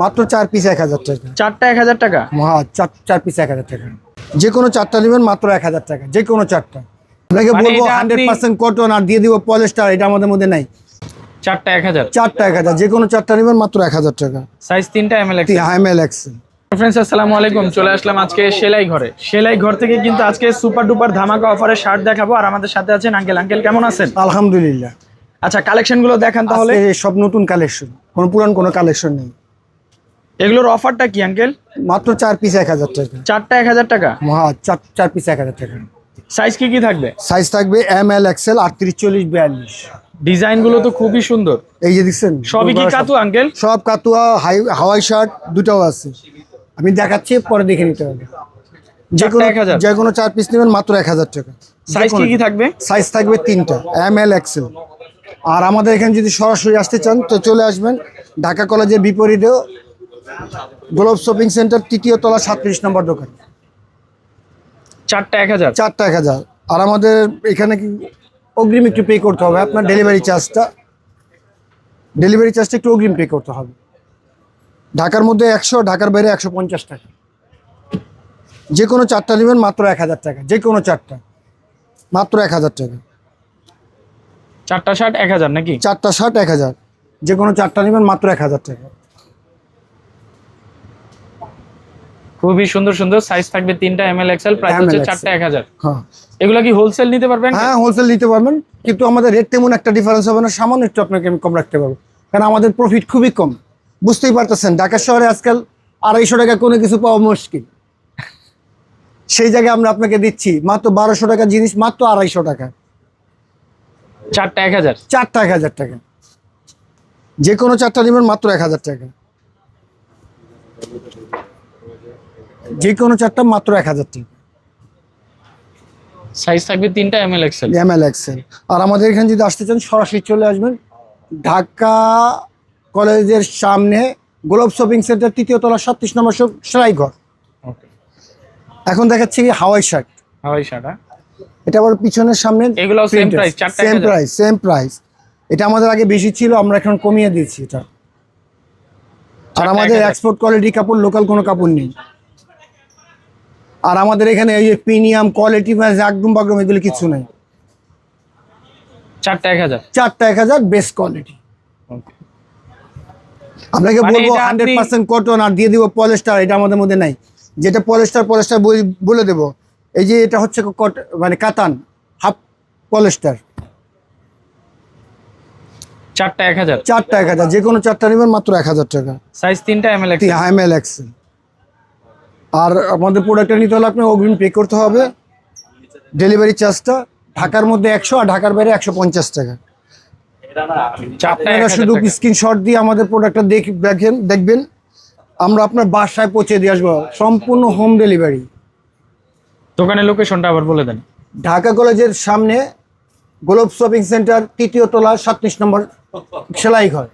মাত্র চার পিস এক হাজার টাকা। চারটা এক হাজার টাকা? হ্যাঁ চার চার পিস এক হাজার টাকা। যে কোনো চারটা নেবেন মাত্র এক হাজার টাকা। যে কোনো চারটা। আপনাকে মানে বলব হান্ড্রেড পার্সেন্ট কটন আর দিয়ে দিব পলেস্টার এটা আমাদের মধ্যে নাই। চারটা এক হাজার? চারটা এক হাজার। যে কোনো চারটা নেবেন মাত্র এক হাজার টাকা। সাইজ তিনটা এম এল হাইমেল এক্সেল ফ্রেন্ডস আসসালামু আলাইকুম। চলে আসলাম আজকে সেলাই ঘরে। সেলাই ঘর থেকে কিন্তু আজকে সুপার ডুপার ধামাকা অফারে শার্ট দেখাবো। আর আমাদের সাথে আছেন আঙ্কেল আঙ্কেল কেমন আছেন? আলহামদুলিল্লাহ। আচ্ছা কালেকশনগুলো দেখান তাহলে। তাহলে সব নতুন কালেকশন কোনো পুরান কোনো কালেকশন নেই। এগুলোর অফারটা কি আঙ্কেল মাত্র চার পিস এক হাজার টাকা। চারটা এক হাজার টাকা? হ্যাঁ চার চার পিস এক হাজার টাকা। সাইজ কি কি থাকবে? সাইজ থাকবে এম এল এক্সেল আটত্রিশ চল্লিশ বিয়াল্লিশ। ডিজাইনগুলো তো খুবই সুন্দর। এই যে দেখছেন সবই কি কাতু আঙ্কেল সব কাতুয়া হাই হাওয়াই শার্ট দুটাও আছে। আমি দেখাচ্ছি পরে দেখে নিতে হবে। যে কোনো চারটা 1000 যে কোনো চার পিস নেবেন মাত্র এক হাজার টাকা। সাইজ কি কি থাকবে? সাইজ থাকবে তিনটা এম এল এক্সেল আর আমাদের এখানে যদি সরাসরি আসতে চান তো চলে আসবেন। ঢাকা কলেজের বিপরীতেও গ্লোব শপিং সেন্টার তৃতীয় তলা সাতত্রিশ নম্বর দোকান। চারটা এক হাজার? চারটা এক হাজার। আর আমাদের এখানে কি অগ্রিম একটু পে করতে হবে আপনার ডেলিভারি চার্জটা ডেলিভারি চার্জটা একটু অগ্রিম পে করতে হবে। ঢাকার মধ্যে একশো ঢাকার বাইরে একশো পঞ্চাশ টাকা। যে কোনো চারটা নেবেন মাত্র এক হাজার টাকা যে কোনো চারটা। মাত্র এক হাজার টাকা। চারটা শার্ট এক হাজার নাকি? চারটা শার্ট এক হাজার। যে কোনো চারটা নেবেন মাত্র এক হাজার টাকা। খুবই সুন্দর সুন্দর সাইজ থাকবে তিনটা এম এল এক্সেল প্রাইস হচ্ছে চারটা এক হাজার। হ্যাঁ। এগুলা কি হোলসেল নিতে পারবেন? হ্যাঁ হোলসেল নিতে পারবেন। কিন্তু আমাদের রেট তেমন একটা ডিফারেন্স হবে না সামান্য একটু আপনাকে আমি কম রাখতে পারব। কারণ আমাদের প্রফিট খুবই কম। বুঝতেই পারতেছেন ঢাকা শহরে আজকাল আড়াইশো টাকা কোনো কিছু পাওয়া মুশকিল। সেই জায়গায় আমরা আপনাকে দিচ্ছি মাত্র বারোশো টাকা জিনিস মাত্র আড়াইশো টাকা। চারটা এক হাজার। চারটা এক হাজার টাকা। যে কোনো চারটা নেবেন মাত্র এক হাজার টাকা। যে কোনো চারটা মাত্র এক হাজার টাকা সাইজ থাকবে তিনটা M L XL M L XL আর আমাদের এখানে যদি আসতে চান সরাসরি চলে আসবেন। ঢাকা কলেজের সামনে গোলাপ শপিং সেন্টার তৃতীয় তলা সাতত্রিশ নম্বর সব সেলাই ঘর এখন দেখাচ্ছি কি হাওয়াই শার্ট। হাওয়াই শার্ট হ্যাঁ? এটা আবার পিছনের সামনে price, চারটা সেম প্রাইস সেম প্রাইস এটা আমাদের আগে বেশি ছিল আমরা এখন কমিয়ে দিয়েছি এটা। আর আমাদের এক্সপোর্ট কোয়ালিটি কাপড় লোকাল কোনো কাপড় নেই। আর আমাদের এখানে এই যে প্রিমিয়াম কোয়ালিটি একদম বাগরম এগুলো কিছু নেই। চারটা এক হাজার? চারটা এক হাজার বেস্ট কোয়ালিটি আপনাকে মানে বলব হান্ড্রেড পার্সেন্ট কটন আর দিয়ে দিব পলেস্টার এটা আমাদের মধ্যে নাই। যেটা পলেস্টার পলেস্টার বলে দেব এই যে এটা হচ্ছে কট- মানে কাতান হাফ পলেস্টার চারটা এক হাজার? চারটা এক হাজার যে কোনো চারটা নেবেন মাত্র এক হাজার টাকা। সাইজ তিনটা এম এল এক্সেল হাইমেল এক্সেল আর আমাদের প্রোডাক্টটা নিতে হলে আপনি অগ্রিম পে করতে হবে। ডেলিভারি চার্জটা ঢাকার মধ্যে একশো আর ঢাকার বাইরে একশো পঞ্চাশ টাকা। আপনারা শুধু। স্ক্রিনশট দিয়ে আমাদের প্রোডাক্টটা দেখ দেখেন দেখবেন। আমরা আপনার বাসায় পৌঁছে দিয়ে আসব। সম্পূর্ণ হোম ডেলিভারি দোকানের লোকেশনটা আবার বলে দেন। ঢাকা কলেজের সামনে গোলব শপিং সেন্টার তৃতীয় তলা সাতত্রিশ নম্বর সেলাই ঘর